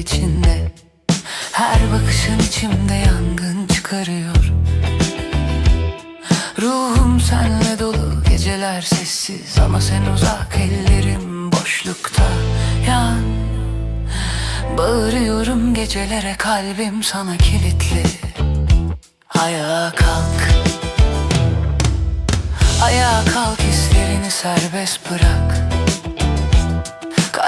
içinde. Her bakışın içimde yangın çıkarıyor. Ruhum senle dolu geceler sessiz. Ama sen uzak ellerim boşlukta. Yan Bağırıyorum gecelere kalbim sana kilitli. Ayağa kalk. Ayağa kalk hislerini serbest bırak.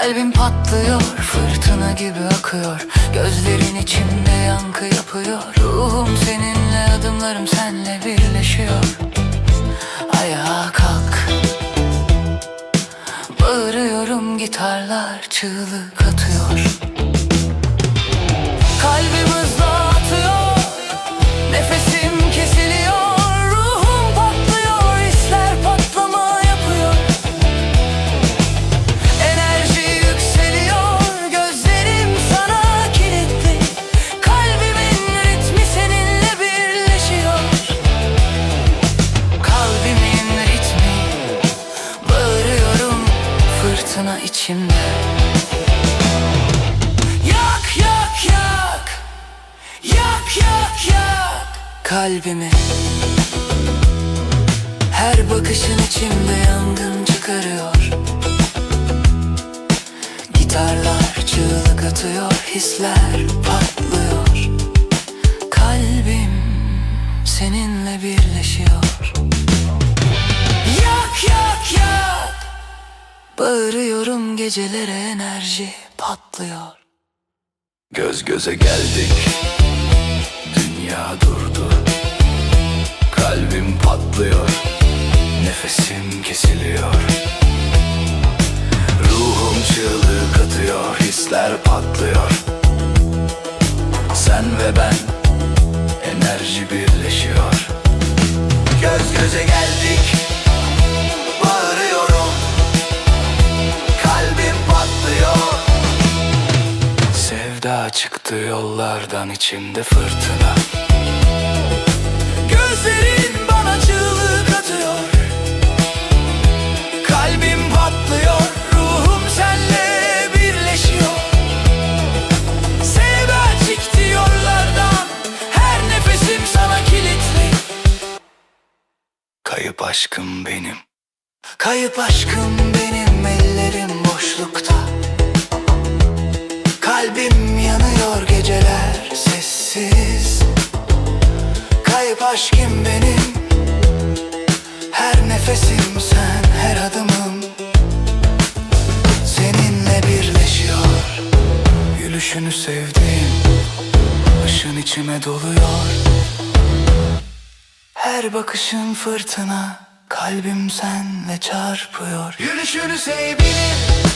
Kalbim patlıyor fırtına gibi akıyor. Gözlerin içimde yankı yapıyor. Ruhum seninle adımlarım senle birleşiyor. Ayağa kalk. Bağırıyorum gitarlar çığlık atıyor. Kalbim hızla fırtına içimde. Yak yak yak. Yak yak yak. Kalbimi. Her bakışın içimde yangın çıkarıyor. Gitarlar çığlık atıyor Hisler patlıyor. Kalbim seninle birleşiyor. Yak yak yak Bağırıyorum gecelere enerji patlıyor. Göz göze geldik. Dünya durdu. Kalbim patlıyor. Nefesim kesiliyor. Ruhum çığlık atıyor. Hisler patlıyor. Sen ve ben Enerji birleşiyor. Göz göze geldik Sevda çıktı yollardan içimde fırtına. Gözlerin bana çığlık atıyor. Kalbim patlıyor Ruhum senle birleşiyor. Sevda çıktı yollardan Her nefesim sana kilitli. Kayıp aşkım benim. Kayıp aşkım benim ellerim boşlukta. Kalbim aşkım benim. Her nefesim sen her adımım. Seninle birleşiyor. Gülüşünü sevdim. Işın içime doluyor. Her bakışın fırtına Kalbim senle çarpıyor. Yürüyüşünü sevgilim